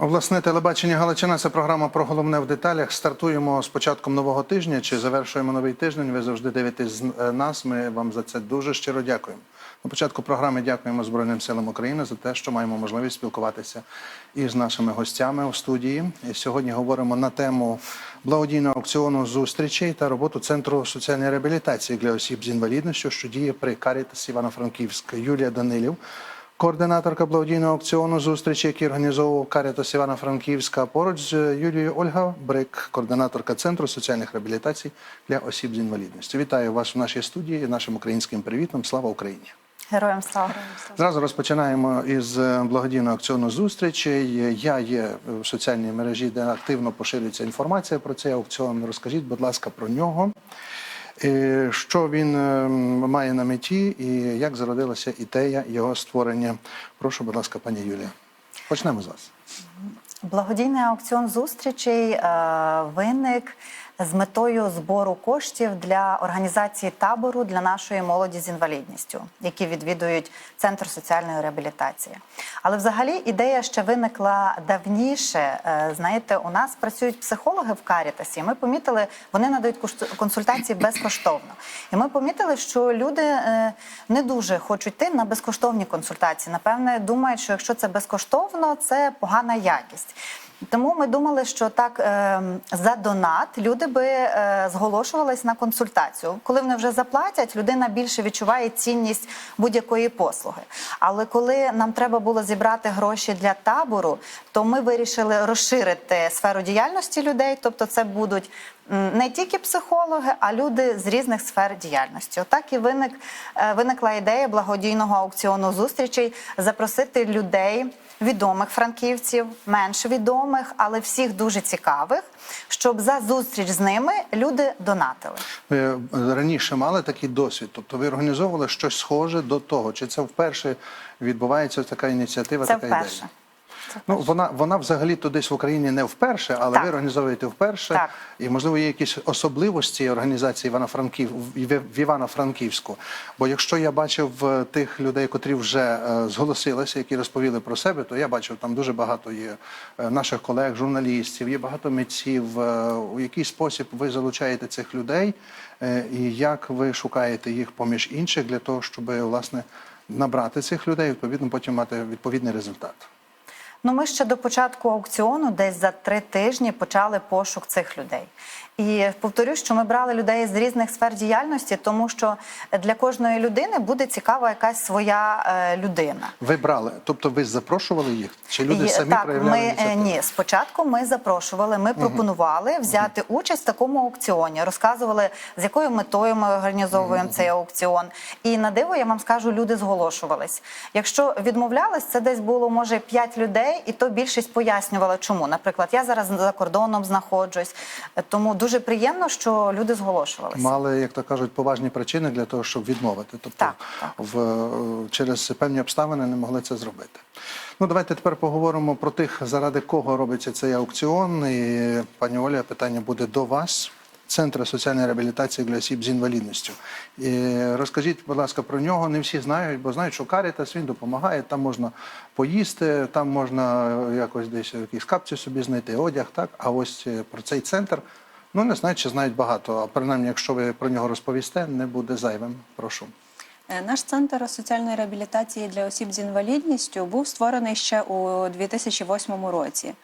Обласне телебачення Галичина це програма про головне в деталях. Стартуємо з початком нового тижня чи завершуємо новий тиждень. Ви завжди дивитесь з е, нас. Ми вам за це дуже щиро дякуємо. На початку програми дякуємо Збройним силам України за те, що маємо можливість спілкуватися із нашими гостями у студії. І сьогодні говоримо на тему благодійного аукціону зустрічей та роботу центру соціальної реабілітації для осіб з інвалідністю, що діє при Карітас Івано-Франківська Юлія Данилів. Координаторка благодійного аукціону зустрічі, який організовував Карітас Івано-Франківська, поруч з Юлією Ольга Брик, координаторка Центру соціальних реабілітацій для осіб з інвалідністю. Вітаю вас в нашій студії нашим українським привітом. Слава Україні! Героям слава. Зразу розпочинаємо із благодійного аукціону зустрічей. Я є в соціальній мережі, де активно поширюється інформація про цей аукціон. Розкажіть, будь ласка, про нього. Що він е, має на меті і як зародилася ідея його створення? Прошу, будь ласка, пані Юлія. Почнемо з вас. Благодійний аукціон зустрічей е, виник з метою збору коштів для організації табору для нашої молоді з інвалідністю, які відвідують центр соціальної реабілітації. Але взагалі ідея ще виникла давніше. Е, Знаєте, у нас працюють психологи в Карітасі. Ми помітили, вони надають консультації безкоштовно. І ми помітили, що люди е, не дуже хочуть йти на безкоштовні консультації. Напевне, думають, що якщо це безкоштовно, це погана якість. Тому ми думали, що так е, за донат люди би е, зголошувались на консультацію. Коли вони вже заплатять, людина більше відчуває цінність будь-якої послуги. Але коли нам треба було зібрати гроші для табору, то ми вирішили розширити сферу діяльності людей, тобто це будуть не тільки психологи, а люди з різних сфер діяльності. Отак і виник е, виникла ідея благодійного аукціону зустрічей запросити людей відомих франківців, менш відомих, але всіх дуже цікавих, щоб за зустріч з ними люди донатили. Ви е, раніше мали такий досвід, тобто ви організовували щось схоже до того. Чи це вперше відбувається така ініціатива? Це така ідея? вперше. Це Ну, вона, вона взагалі то десь в Україні не вперше, але Так. ви організовуєте вперше. Так. І, можливо, є якісь особливості організації Івано-Франків, в в Івано-Франківську. Бо якщо я бачив е, тих людей, котрі вже е, зголосилися, які розповіли про себе, то я бачив, там дуже багато є е, наших колег, журналістів, є багато митців. Е, У який спосіб ви залучаєте цих людей, е, і як ви шукаєте їх поміж інших для того, щоб власне набрати цих людей, відповідно потім мати відповідний результат. Ну, ми ще до початку аукціону, десь за три тижні, почали пошук цих людей. І повторюю, що ми брали людей з різних сфер діяльності, тому що для кожної людини буде цікава якась своя е, людина. Ви брали, тобто ви запрошували їх? Чи люди І, самі так, проявляли ми е, ініціативу? ні, спочатку ми запрошували, ми пропонували взяти участь в такому аукціоні, розказували, з якою метою ми організовуємо цей аукціон. І на диво я вам скажу, люди зголошувались. Якщо відмовлялись, це десь було може 5 людей, і то більшість пояснювала, чому. Наприклад, я зараз за кордоном знаходжусь, тому дуже приємно, що люди зголошувалися. Мали, як то кажуть, поважні причини для того, щоб відмовити. Тобто Так, так. В, е, через певні обставини не могли це зробити. Ну, давайте тепер поговоримо про тих, заради кого робиться цей аукціон. І, пані Оля, питання буде до вас. Центр соціальної реабілітації для осіб з інвалідністю. І розкажіть, будь ласка, про нього. Не всі знають, бо знають, що Карітас він допомагає. Там можна поїсти, там можна якось десь якісь капці собі знайти, одяг. Так, а ось е, про цей центр ну не знають, чи знають багато. А принаймні, якщо ви про нього розповісте, не буде зайвим. Прошу. Е, Наш центр соціальної реабілітації для осіб з інвалідністю був створений ще у 2008 році.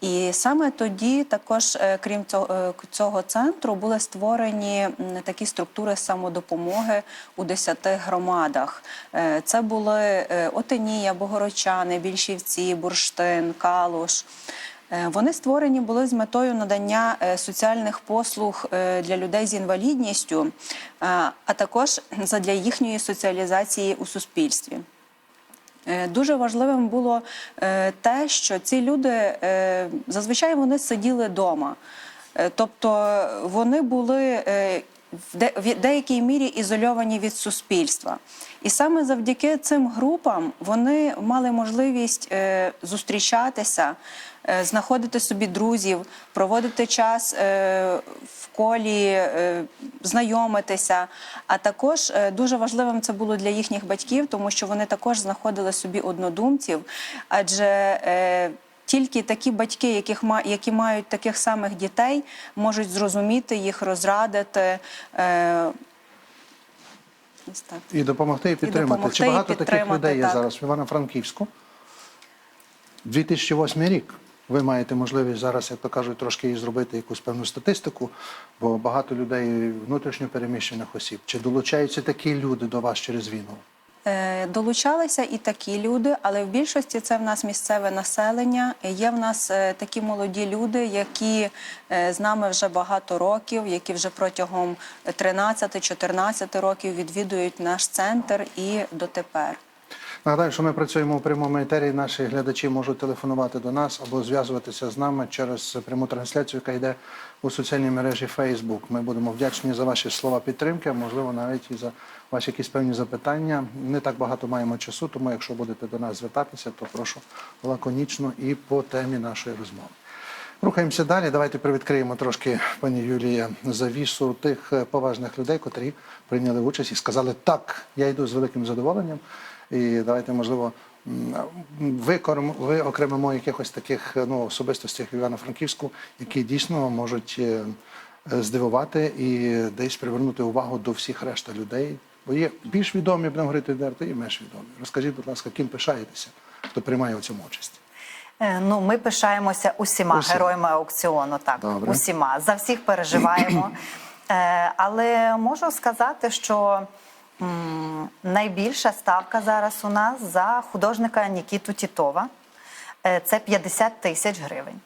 І саме тоді, також, е, крім цього, е, цього центру, були створені такі структури самодопомоги у 10 громадах. Е, Це були Отинія, Богородчани, Більшівці, Бурштин, Калуш. Вони створені були з метою надання соціальних послуг для людей з інвалідністю, а також задля їхньої соціалізації у суспільстві. Е, Дуже важливим було е, те, що ці люди е, зазвичай вони сиділи вдома. Тобто вони були в де- в деякій мірі ізольовані від суспільства. І саме завдяки цим групам вони мали можливість е, зустрічатися, е, знаходити собі друзів, проводити час е, в колі, знайомитися. А також дуже важливим це було для їхніх батьків, тому що вони також знаходили собі однодумців, адже тільки такі батьки, яких які мають таких самих дітей, можуть зрозуміти їх, розрадити. Е, так. І допомогти і підтримати. допомогти, Чи і багато таких людей є так. зараз в Івано-Франківську? 2008 рік. Ви маєте можливість зараз, як то кажуть, трошки зробити якусь певну статистику, бо багато людей внутрішньо переміщених осіб. Чи долучаються такі люди до вас через війну? Е, Долучалися і такі люди, але в більшості це в нас місцеве населення. Є в нас е, такі молоді люди, які е, з нами вже багато років, які вже протягом 13-14 років відвідують наш центр і дотепер. Нагадаю, що ми працюємо у прямому етері. Наші глядачі можуть телефонувати до нас або зв'язуватися з нами через пряму трансляцію, яка йде у соціальній мережі Facebook. Ми будемо вдячні за ваші слова підтримки, а можливо навіть і за ваші якісь певні запитання. Не так багато маємо часу, тому якщо будете до нас звертатися, то прошу лаконічно і по темі нашої розмови. Рухаємося далі. Давайте привідкриємо трошки, пані Юлія, завісу тих е, поважних людей, котрі прийняли участь і сказали, так, я йду з великим задоволенням. І давайте, можливо, м, викорм- виокремимо якихось таких е, ну, особистостей в Івано-Франківську, які дійсно можуть е, здивувати і десь привернути увагу до всіх решта людей. Бо є більш відомі, будемо говорити відверто, і менш відомі. Розкажіть, будь ласка, ким пишаєтеся, хто приймає у цьому участь? Е, Ну, ми пишаємося усіма Усіма. героями аукціону. Так, Добре. усіма за всіх переживаємо. Е, Але можу сказати, що найбільша ставка зараз у нас за художника Нікіту Тітова. Е, Це 50 тисяч гривень.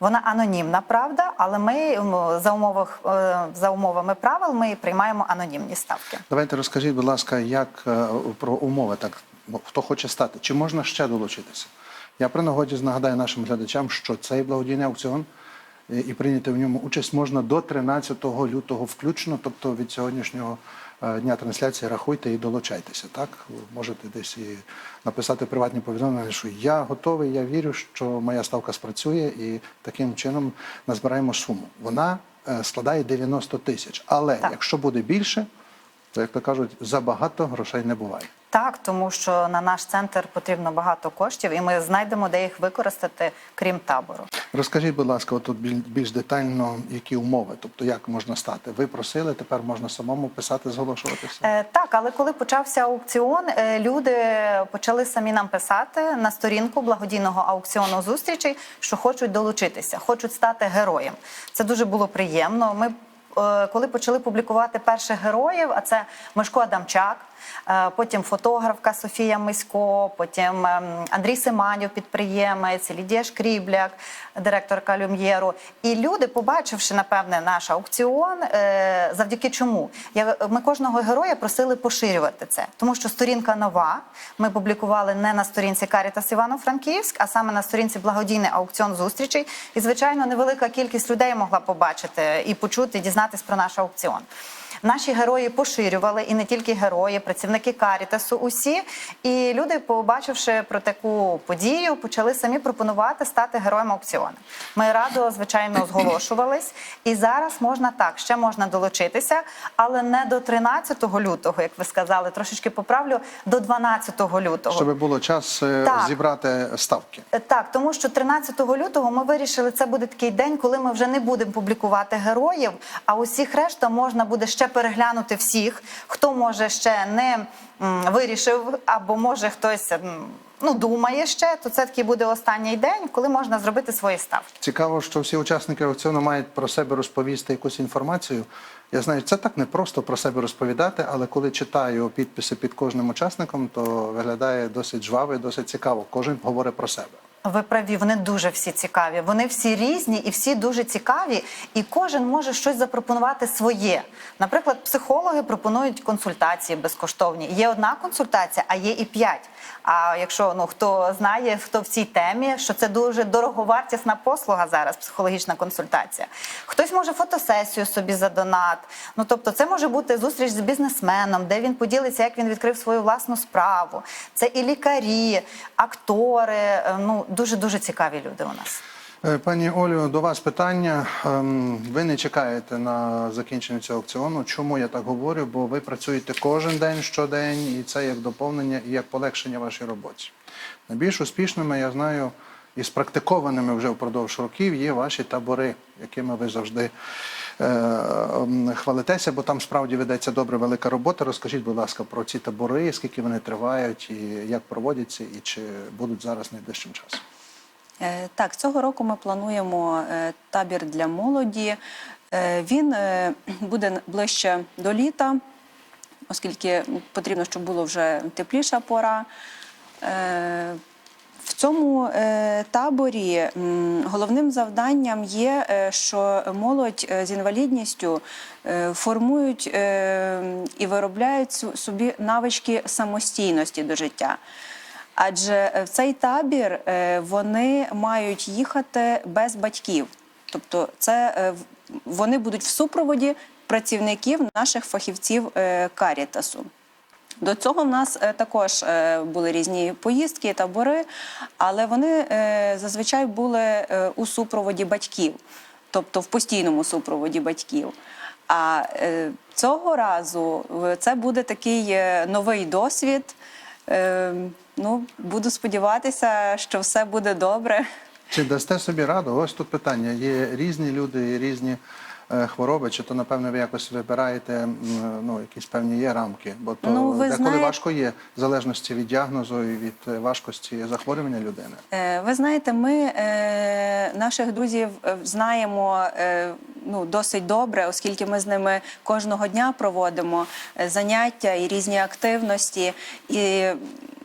Вона анонімна, правда, але ми за умовах е, за умовами правил ми приймаємо анонімні ставки. Давайте розкажіть, будь ласка, як е, про умови, так ну, хто хоче стати, чи можна ще долучитися? Я при нагоді нагадаю нашим глядачам, що цей благодійний аукціон е, і прийняти в ньому участь можна до 13 лютого включно, тобто від сьогоднішнього дня трансляції рахуйте і долучайтеся. Так Ви можете десь і написати приватні повідомлення, що я готовий, я вірю, що моя ставка спрацює, і таким чином назбираємо суму. Вона е, складає 90 тисяч. Але Так. якщо буде більше, як то кажуть, забагато грошей не буває. Так, тому що на наш центр потрібно багато коштів, і ми знайдемо, де їх використати, крім табору. Розкажіть, будь ласка, отут біль- більш детально, які умови, тобто як можна стати. Ви просили, тепер можна самому писати, зголошуватися. Е, так, але коли почався аукціон, е, люди почали самі нам писати на сторінку благодійного аукціону зустрічей, що хочуть долучитися, хочуть стати героєм. Це дуже було приємно. Ми коли почали публікувати перших героїв, а це Мишко Адамчак, е, потім фотографка Софія Мисько, потім ем, Андрій Семанів, підприємець, Лідія Шкрібляк, директорка Люм'єру. І люди, побачивши, напевне, наш аукціон, е, завдяки чому? Я, ми кожного героя просили поширювати це, тому що сторінка нова. Ми публікували не на сторінці Карітас Івано-Франківськ, а саме на сторінці благодійний аукціон зустрічей. І, звичайно, невелика кількість людей могла побачити і почути, дізнатись про наш аукціон. Наші герої поширювали і не тільки герої, працівники Карітасу, усі. І люди, побачивши про таку подію, почали самі пропонувати стати героєм аукціону. Ми радо, звичайно, зголошувались. І зараз можна так, ще можна долучитися, але не до 13 лютого, як ви сказали, трошечки поправлю, до 12 лютого. Щоб було час е, Так. зібрати ставки. Е, Так, тому що 13 лютого ми вирішили, це буде такий день, коли ми вже не будемо публікувати героїв, а усіх решта можна буде ще переглянути всіх, хто може ще не вирішив, або може хтось ну думає ще, то це такий буде останній день, коли можна зробити свої ставки. Цікаво, що всі учасники аукціону мають про себе розповісти якусь інформацію. Я знаю, це так не просто про себе розповідати, але коли читаю підписи під кожним учасником, то виглядає досить жваво і досить цікаво. Кожен говорить про себе. Ви праві, вони дуже всі цікаві. Вони всі різні і всі дуже цікаві, і кожен може щось запропонувати своє. Наприклад, психологи пропонують консультації безкоштовні. Є одна консультація, а є і п'ять. А якщо ну хто знає, хто в цій темі, що це дуже дороговартісна послуга зараз, психологічна консультація. Хтось може фотосесію собі за донат. Ну тобто, це може бути зустріч з бізнесменом, де він поділиться, як він відкрив свою власну справу. Це і лікарі, актори. е, Ну дуже дуже цікаві люди у нас. Е, Пані Олю, до вас питання. Ем, Ви не чекаєте на закінчення цього аукціону. Чому я так говорю? Бо ви працюєте кожен день, щодень, і це як доповнення і як полегшення вашій роботі. Найбільш успішними я знаю і спрактикованими вже впродовж років є ваші табори, якими ви завжди хвалитеся, бо там справді ведеться добре велика робота. Розкажіть, будь ласка, про ці табори, скільки вони тривають, і як проводяться, і чи будуть зараз найближчим часом. Е, Так, цього року ми плануємо е, табір для молоді. Е, Він е, буде ближче до літа, оскільки потрібно, щоб було вже тепліша пора. В цьому е, таборі головним завданням є, е, що молодь е, з інвалідністю формують і виробляють собі навички самостійності до життя. Адже в цей табір вони мають їхати без батьків. Тобто, це вони будуть в супроводі працівників наших фахівців Карітасу. До цього в нас е, також е, були різні поїздки, табори, але вони е, зазвичай були у супроводі батьків, тобто в постійному супроводі батьків. А цього разу це буде такий новий досвід. Ну, буду сподіватися, що все буде добре. Чи дасте собі раду? Ось тут питання. Є різні люди, різні хвороби, чи то, напевно, ви якось вибираєте ну, якісь певні є рамки, бо то Ну, деколи знаєте- важко є в залежності від діагнозу і від е, важкості захворювання людини. Е, Ви знаєте, ми е, наших друзів е, знаємо е, ну, досить добре, оскільки ми з ними кожного дня проводимо е, заняття і різні активності. І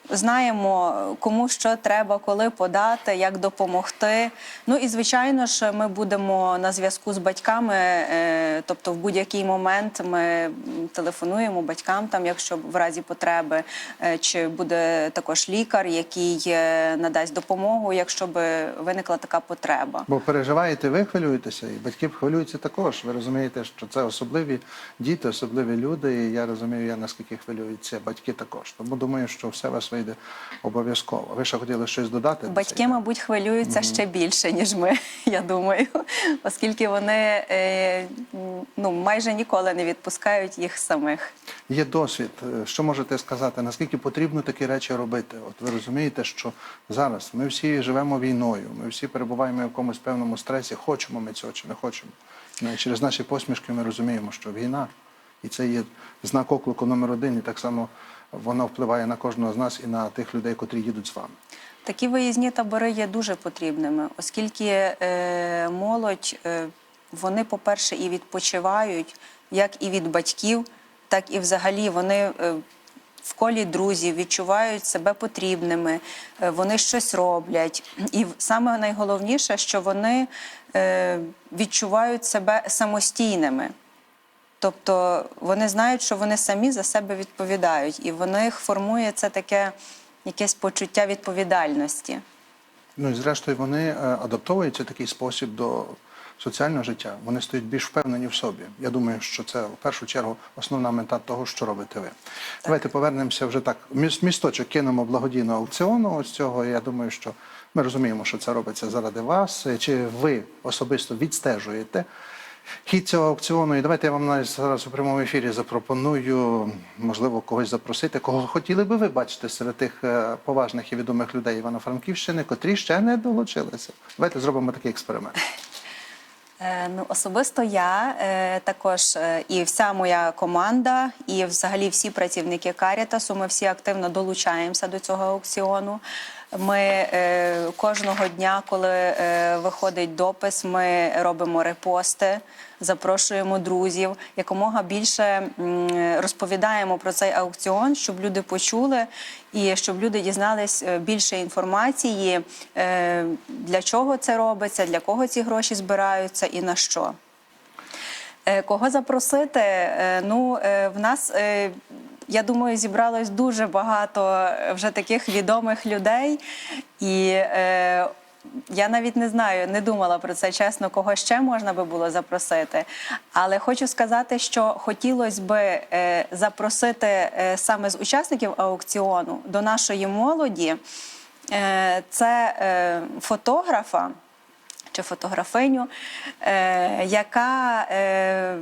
Знаємо, кому що треба, коли подати, як допомогти. Ну і звичайно ж, ми будемо на зв'язку з батьками. е, Тобто, в будь-який момент ми телефонуємо батькам, там, якщо в разі потреби, е, чи буде також лікар, який е, надасть допомогу, якщо би виникла така потреба. Бо переживаєте, ви хвилюєтеся, і батьки хвилюються також. Ви розумієте, що це особливі діти, особливі люди. І я розумію, я наскільки хвилюються батьки також. Тому думаю, що все вас вийде обов'язково. Ви ще хотіли щось додати? Батьки, мабуть, хвилюються ще більше, ніж ми, я думаю, оскільки вони е, ну, майже ніколи не відпускають їх самих. Є досвід. Е, Що можете сказати? Наскільки потрібно такі речі робити? От ви розумієте, що зараз ми всі живемо війною, ми всі перебуваємо в якомусь певному стресі. Хочемо ми цього чи не хочемо. Ну, і через наші посмішки ми розуміємо, що війна, і це є знак оклику номер один, і так само воно впливає на кожного з нас і на тих людей, котрі їдуть з вами. Такі виїзні табори є дуже потрібними, оскільки е, молодь, е, вони, по-перше, і відпочивають, як і від батьків, так і взагалі вони е, в колі друзів відчувають себе потрібними, е, вони щось роблять. І саме найголовніше, що вони е, відчувають себе самостійними. Тобто вони знають, що вони самі за себе відповідають, і в них формує це таке якесь почуття відповідальності. Ну і зрештою вони е, адаптовуються в такий спосіб до соціального життя. Вони стають більш впевнені в собі. Я думаю, що це в першу чергу основна мета того, що робите ви. Давайте повернемося вже так. міс- Місточок кинемо благодійного аукціону. Ось цього. Я думаю, що ми розуміємо, що це робиться заради вас. Чи ви особисто відстежуєте? Хід цього аукціону, і давайте я вам навіть зараз у прямому ефірі запропоную, можливо, когось запросити, кого хотіли би ви бачити серед тих е, поважних і відомих людей Івано-Франківщини, котрі ще не долучилися. Давайте зробимо такий експеримент. Е, Ну, особисто я е, також і вся моя команда, і взагалі всі працівники Карітасу, ми всі активно долучаємося до цього аукціону. Ми е, кожного дня, коли е, виходить допис, ми робимо репости, запрошуємо друзів, якомога більше розповідаємо про цей аукціон, щоб люди почули і щоб люди дізнались е, більше інформації, для чого це робиться, для кого ці гроші збираються і на що. Кого запросити? Ну, в нас, я думаю, зібралось дуже багато е, вже таких відомих людей. І е, я навіть не знаю, не думала про це чесно, кого ще можна би було запросити. Але хочу сказати, що хотілося би е, запросити е, саме з учасників аукціону до нашої молоді. Це фотографа чи фотографиню, е, яка е,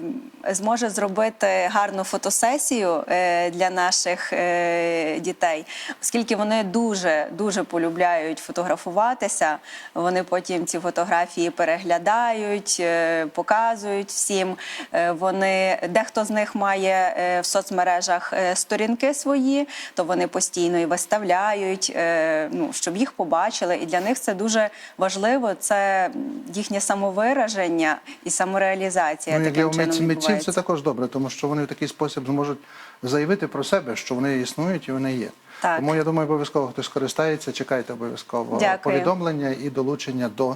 зможе зробити гарну фотосесію е, для наших е, дітей, оскільки вони дуже дуже полюбляють фотографуватися. Вони потім ці фотографії переглядають, е, показують всім. Е, Вони дехто з них має е, в соцмережах е, сторінки свої, то вони постійно і виставляють, е, ну щоб їх побачили. І для них це дуже важливо. Це їхнє самовираження і самореалізація. Ну, як для митців це також добре, тому що вони в такий спосіб зможуть заявити про себе, що вони існують і вони є. Так. Тому я думаю, обов'язково хтось скористається, чекайте обов'язково Дякую. повідомлення і долучення до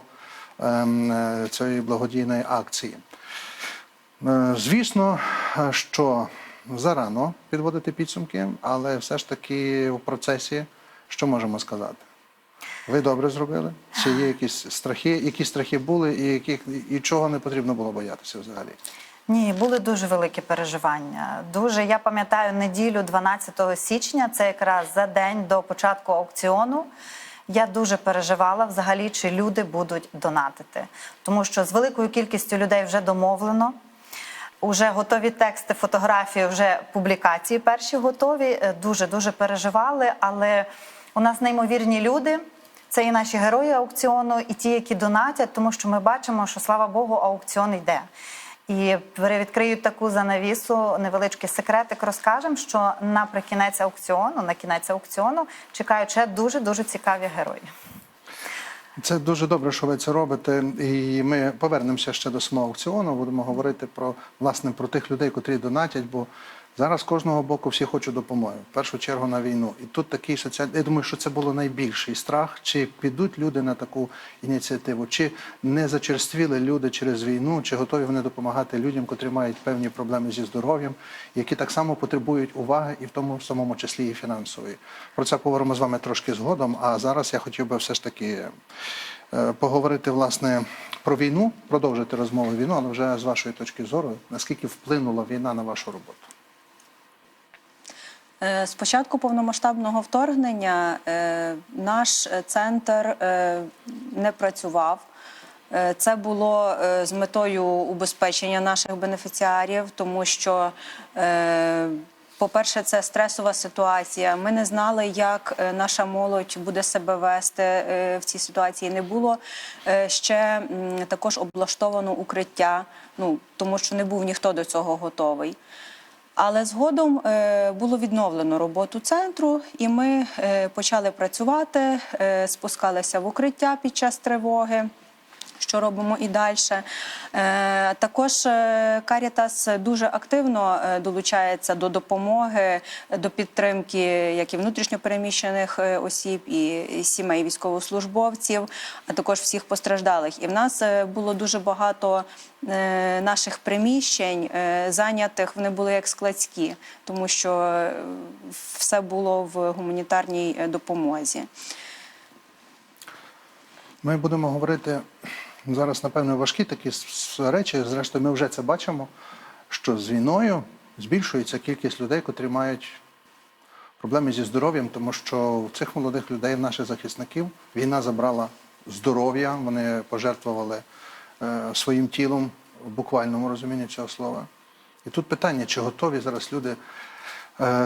ем, е, цієї благодійної акції. Е, Звісно, е, що зарано підводити підсумки, але все ж таки в процесі, що можемо сказати? Ви добре зробили? Чи є якісь страхи? Які страхи були, і яких і чого не потрібно було боятися взагалі? Ні, були дуже великі переживання. Дуже я пам'ятаю неділю 12 січня, це якраз за день до початку аукціону. Я дуже переживала взагалі, чи люди будуть донатити, тому що з великою кількістю людей вже домовлено. Уже готові тексти, фотографії, вже публікації перші готові. Дуже дуже переживали. Але у нас неймовірні люди. Це і наші герої аукціону, і ті, які донатять, тому що ми бачимо, що слава Богу, аукціон йде. І відкрию таку занавісу, невеличкий секретик. Розкажемо, що наприкінець аукціону, на кінець аукціону чекають ще дуже дуже цікаві герої. Це дуже добре, що ви це робите. І ми повернемося ще до самого аукціону. Будемо говорити про власне про тих людей, котрі донатять. Бо зараз кожного боку всі хочуть допомоги. В першу чергу на війну. І тут такий соціальний. Я думаю, що це було найбільший страх. Чи підуть люди на таку ініціативу, чи не зачерствіли люди через війну, чи готові вони допомагати людям, котрі мають певні проблеми зі здоров'ям, які так само потребують уваги, і в тому самому числі і фінансової. Про це поговоримо з вами трошки згодом. А зараз я хотів би все ж таки е, поговорити власне про війну, продовжити розмову війну, але вже з вашої точки зору, наскільки вплинула війна на вашу роботу. Е, З початку повномасштабного вторгнення е, наш е, центр е, не працював. Е, Це було е, з метою убезпечення наших бенефіціарів, тому що, е, по-перше, це стресова ситуація. Ми не знали, як е, наша молодь буде себе вести е, в цій ситуації. Не було е, ще також облаштовано укриття, ну тому що не був ніхто до цього готовий. Але згодом е, було відновлено роботу центру, і ми е, почали працювати, е, спускалися в укриття під час тривоги. Що робимо і далі. Е, також е, Карітас дуже активно е, долучається до допомоги, до підтримки як і внутрішньопереміщених осіб, і сімей військовослужбовців, а також всіх постраждалих. І в нас було дуже багато наших приміщень зайнятих. Вони були як складські, тому що все було в гуманітарній допомозі. Ми будемо говорити зараз, напевно, важкі такі речі. Зрештою, ми вже це бачимо, що з війною збільшується кількість людей, котрі мають проблеми зі здоров'ям, тому що у цих молодих людей, в наших захисників, війна забрала здоров'я, вони пожертвували е, своїм тілом в буквальному розумінні цього слова. І тут питання, чи готові зараз люди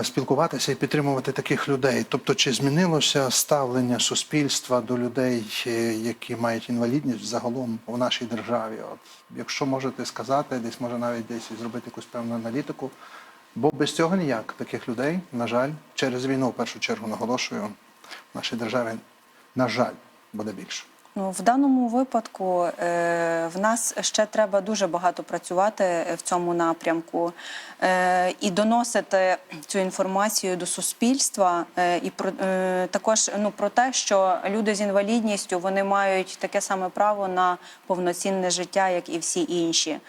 спілкуватися і підтримувати таких людей. Тобто, чи змінилося ставлення суспільства до людей, е, які мають інвалідність загалом у нашій державі? От, якщо можете сказати, десь може навіть десь зробити якусь певну аналітику. Бо без цього ніяк таких людей, на жаль, через війну в першу чергу наголошую, в нашій державі, на жаль, буде більше. Ну, в даному випадку е, в нас ще треба дуже багато працювати в цьому напрямку е, і доносити цю інформацію до суспільства, е, і про е, також ну про те, що люди з інвалідністю вони мають таке саме право на повноцінне життя, як і всі інші.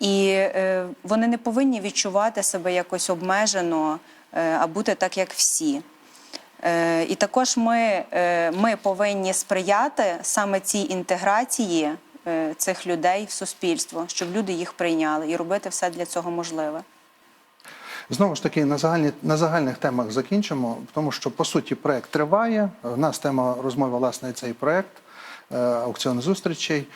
І е, вони не повинні відчувати себе якось обмежено, е, а бути так, як всі. Е, І також ми, е, ми повинні сприяти саме цій інтеграції е, цих людей в суспільство, щоб люди їх прийняли і робити все для цього можливе. Знову ж таки, на, загальні, на загальних темах закінчимо, тому що по суті проект триває. У нас тема розмови, власне, цей проект. аукціон зустрічей.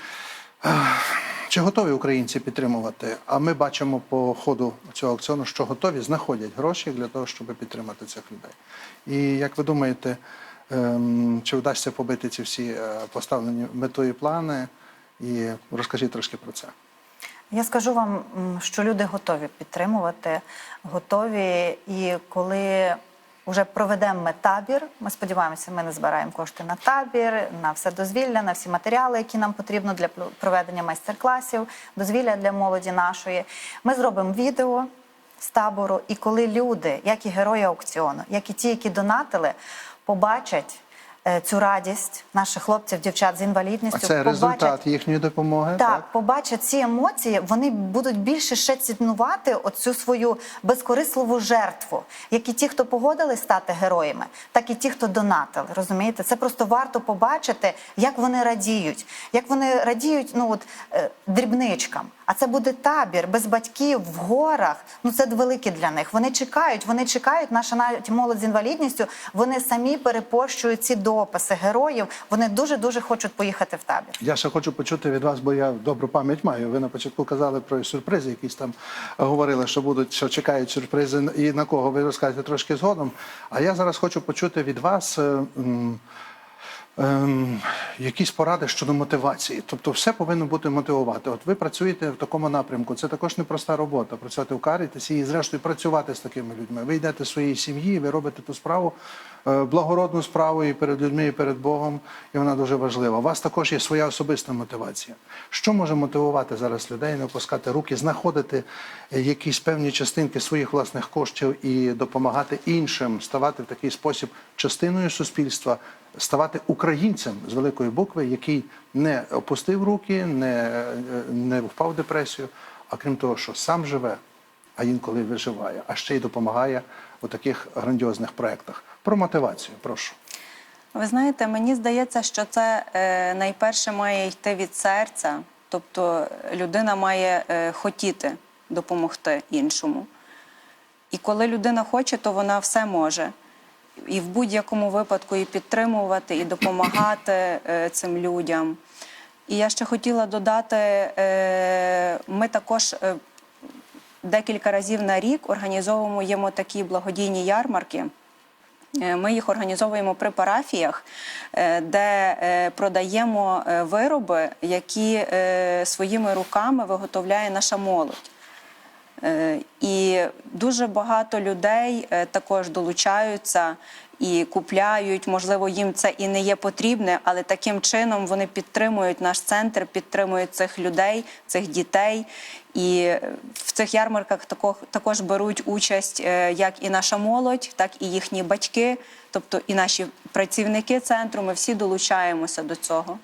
Чи готові українці підтримувати? А ми бачимо по ходу цього аукціону, що готові знаходять гроші для того, щоб підтримати цих людей. І як ви думаєте, ем, чи вдасться побити ці всі е, поставлені метою плани? І розкажіть трошки про це. Я скажу вам, що люди готові підтримувати, готові. І коли вже проведемо ми табір, ми сподіваємося, ми не збираємо кошти на табір, на все дозвілля, на всі матеріали, які нам потрібно для проведення майстер-класів, дозвілля для молоді нашої. Ми зробимо відео з табору, і коли люди, як і герої аукціону, як і ті, які донатили, побачать. Е, Цю радість наших хлопців, дівчат з інвалідністю А це побачать результат їхньої допомоги? так, побачать ці емоції, вони будуть більше ще цінувати оцю свою безкорисливу жертву, як і ті, хто погодились стати героями, так і ті, хто донатили. Розумієте, це просто варто побачити, як вони радіють, як вони радіють, ну от е, дрібничкам. А це буде табір без батьків в горах. Ну це велике для них. Вони чекають, вони чекають. Наша навіть молодь з інвалідністю. Вони самі перепощують ці дописи героїв. Вони дуже дуже хочуть поїхати в табір. Я ще хочу почути від вас, бо я добру пам'ять маю. Ви на початку казали про сюрпризи, якісь там говорили, що будуть, що чекають сюрпризи, і на кого ви розкажете трошки згодом. А я зараз хочу почути від вас. Ем, якісь поради щодо мотивації. Тобто, все повинно бути мотивувати. От ви працюєте в такому напрямку. Це також непроста робота. Працювати в карітасі і, зрештою, працювати з такими людьми. Ви йдете з своєї сім'ї, ви робите ту справу, е, благородну справу і перед людьми, і перед Богом, і вона дуже важлива. У вас також є своя особиста мотивація. Що може мотивувати зараз людей, не опускати руки, знаходити е, якісь певні частинки своїх власних коштів і допомагати іншим ставати в такий спосіб частиною суспільства, ставати українцем з великої букви, який не опустив руки, не, не впав в депресію, а крім того, що сам живе, а інколи виживає, а ще й допомагає у таких грандіозних проєктах. Про мотивацію, прошу. Ви знаєте, мені здається, що це е, найперше має йти від серця, тобто людина має е, хотіти допомогти іншому. І коли людина хоче, то вона все може. І в будь-якому випадку і підтримувати, і допомагати е, цим людям. І я ще хотіла додати: е, ми також е, декілька разів на рік організовуємо такі благодійні ярмарки. Ми їх організовуємо при парафіях, де продаємо вироби, які своїми руками виготовляє наша молодь. Е, І дуже багато людей е, також долучаються і купляють. Можливо, їм це і не є потрібне, але таким чином вони підтримують наш центр, підтримують цих людей, цих дітей. І в цих ярмарках тако- також беруть участь е, як і наша молодь, так і їхні батьки, тобто і наші працівники центру. Ми всі долучаємося до цього.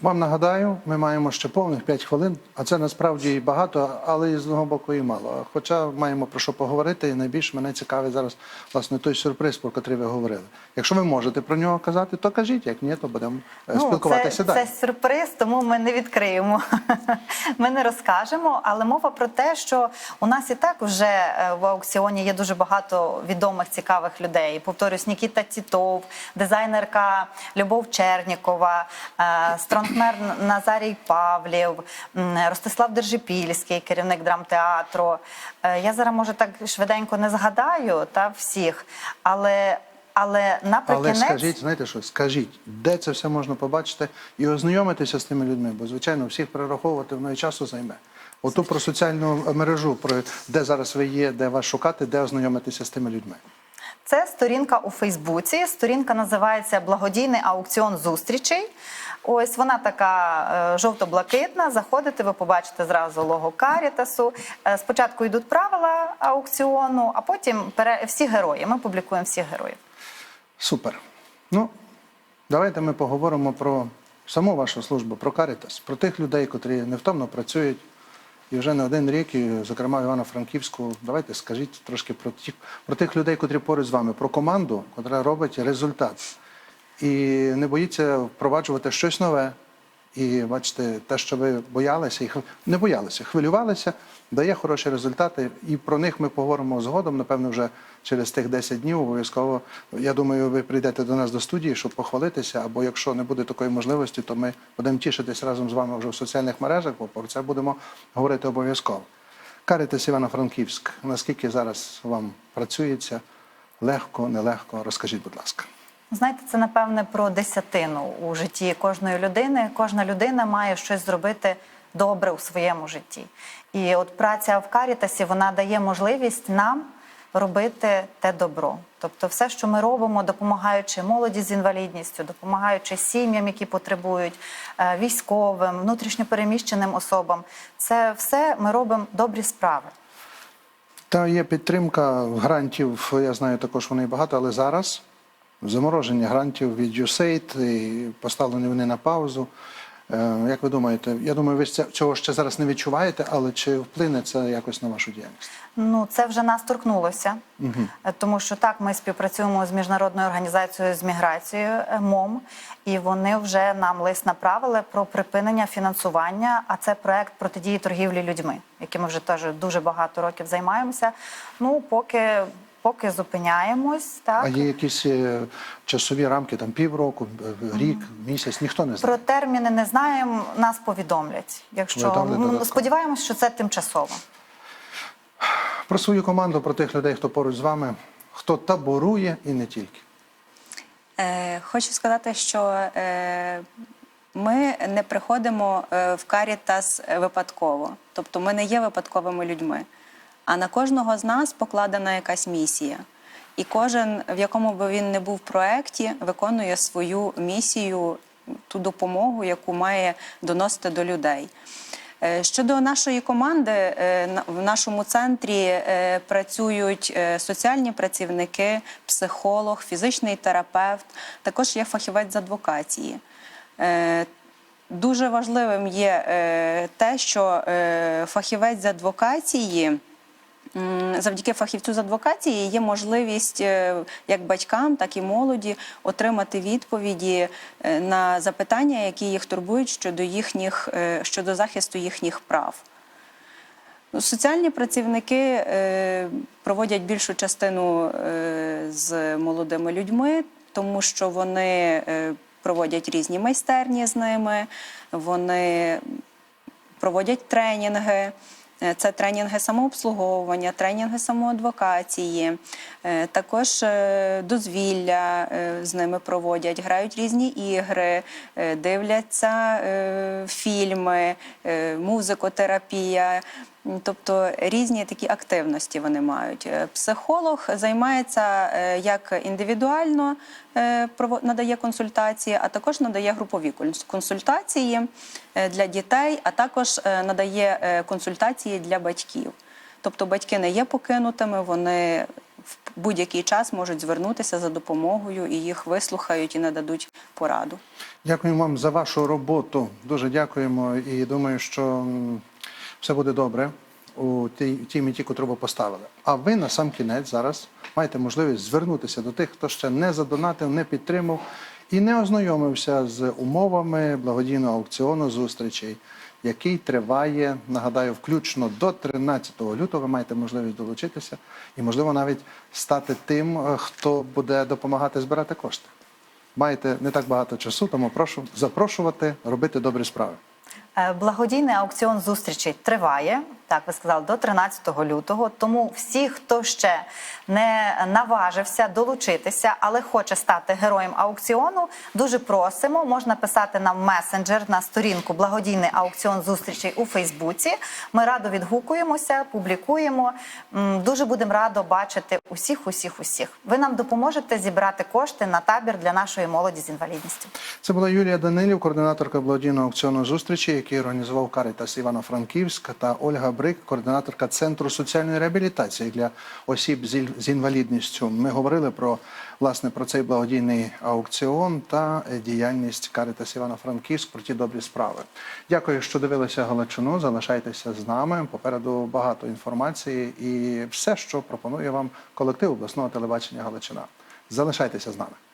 Вам нагадаю, ми маємо ще повних 5 хвилин, а це насправді і багато, але і з одного боку і мало. Хоча маємо про що поговорити, і найбільше мене цікавить зараз власне той сюрприз, про який ви говорили. Якщо ви можете про нього казати, то кажіть, як ні, то будемо е, спілкуватися Ну, це, далі. це сюрприз, тому ми не відкриємо. Ми не розкажемо. Але мова про те, що у нас і так вже е, в аукціоні є дуже багато відомих цікавих людей. Повторюсь, Нікіта Тітов, дизайнерка Любов Чернікова, е, стронгмер Назарій Павлів, Ростислав Держипільський, керівник драмтеатру. Е, Я зараз може так швиденько не згадаю та всіх, але. Але Але скажіть, знаєте що, скажіть, де це все можна побачити і ознайомитися з тими людьми, бо звичайно всіх перераховувати воно і часу займе. Оту про соціальну мережу, про де зараз ви є, де вас шукати, де ознайомитися з тими людьми. Це сторінка у Фейсбуці. Сторінка називається Благодійний аукціон зустрічей. Ось вона така е, жовто-блакитна. Заходите, ви побачите зразу лого Карітасу. Е, спочатку йдуть правила аукціону, а потім всі герої. Ми публікуємо всіх героїв. Супер. Ну, давайте ми поговоримо про саму вашу службу, про Карітас, про тих людей, котрі невтомно працюють і вже не один рік, і, зокрема Івано-Франківську. Давайте скажіть трошки про тих, про тих людей, котрі поруч з вами, про команду, котра робить результат. І не боїться впроваджувати щось нове, І бачите, те, що ви боялися, і не боялися, хвилювалися, дає хороші результати. І про них ми поговоримо згодом. Напевно, вже через тих 10 днів обов'язково. Я думаю, ви прийдете до нас до студії, щоб похвалитися. Або якщо не буде такої можливості, то ми будемо тішитись разом з вами вже в соціальних мережах, бо про це будемо говорити обов'язково. Каритес Івано-Франківськ, наскільки зараз вам працюється? Легко, нелегко? Розкажіть, будь ласка. Знаєте, це напевне про десятину у житті кожної людини. Кожна людина має щось зробити добре у своєму житті. І от праця в Карітасі вона дає можливість нам робити те добро. Тобто, все, що ми робимо, допомагаючи молоді з інвалідністю, допомагаючи сім'ям, які потребують, е, військовим, внутрішньопереміщеним особам, це все ми робимо добрі справи. Та є підтримка грантів, я знаю також вони багато, але зараз замороження грантів від USAID, і поставлені вони на паузу. Е, Як ви думаєте, я думаю, ви цього ще зараз не відчуваєте, але чи вплине це якось на вашу діяльність? Ну, це вже нас торкнулося, Е, тому що так ми співпрацюємо з міжнародною організацією з міграцією е, МОМ, і вони вже нам лист направили про припинення фінансування. А це проект протидії торгівлі людьми, яким ми вже теж дуже багато років займаємося. Ну, поки, поки зупиняємось, так А є якісь е, часові рамки, там півроку, е, рік, місяць, ніхто не знає. про терміни не знаємо, нас повідомлять. Якщо сподіваємось, що це тимчасово. Про свою команду, про тих людей, хто поруч з вами, хто таборує і не тільки. Е, хочу сказати, що е, ми не приходимо е, в Карітас випадково, тобто ми не є випадковими людьми. А на кожного з нас покладена якась місія. І кожен, в якому би він не був в проєкті, виконує свою місію, ту допомогу, яку має доносити до людей. Е, Щодо нашої команди, е, в нашому центрі е, працюють соціальні працівники, психолог, фізичний терапевт, також є фахівець з адвокації. Дуже важливим є те, що фахівець з адвокації. Завдяки фахівцю з адвокації є можливість е, як батькам, так і молоді отримати відповіді е, на запитання, які їх турбують щодо їхніх е, щодо захисту їхніх прав. Ну, Соціальні працівники проводять більшу частину з молодими людьми, тому що вони проводять різні майстерні з ними, вони проводять тренінги. Е, Це тренінги самообслуговування, тренінги самоадвокації, е, також е, дозвілля з ними проводять, грають різні ігри, дивляться фільми, музикотерапія. Тобто різні такі активності вони мають. Е, Психолог займається е, як індивідуально е, надає консультації, а також надає групові консультації для дітей, а також надає консультації для батьків. Тобто батьки не є покинутими, вони в будь-який час можуть звернутися за допомогою і їх вислухають і нададуть пораду. Дякуємо вам за вашу роботу. Дуже дякуємо і думаю, що все буде добре у тій, меті, котру ви поставили. А ви на сам кінець зараз маєте можливість звернутися до тих, хто ще не задонатив, не підтримав і не ознайомився з умовами благодійного аукціону зустрічей, який триває, нагадаю, включно до 13 лютого. Ви маєте можливість долучитися і, можливо, навіть стати тим, е, хто буде допомагати збирати кошти. Маєте не так багато часу, тому прошу запрошувати робити добрі справи. Е, Благодійний аукціон зустрічей триває. Так, ви сказали, до 13 лютого. Тому всі, хто ще не наважився долучитися, але хоче стати героєм аукціону, дуже просимо. Можна писати нам месенджер на сторінку Благодійний аукціон зустрічей у Фейсбуці. Ми радо відгукуємося, публікуємо. Дуже будемо радо бачити усіх, усіх, усіх. Ви нам допоможете зібрати кошти на табір для нашої молоді з інвалідністю. Це була Юлія Данилів, координаторка благодійного аукціону зустрічі, який організував Карітас Івано-Франківськ, та Ольга Брик, координаторка Центру соціальної реабілітації для осіб з інвалідністю. Ми говорили про власне про цей благодійний аукціон та діяльність Карітас Івано-Франківськ про ті добрі справи. Дякую, що дивилися Галичину. Залишайтеся з нами. Попереду багато інформації і все, що пропонує вам колектив обласного телебачення Галичина. Залишайтеся з нами.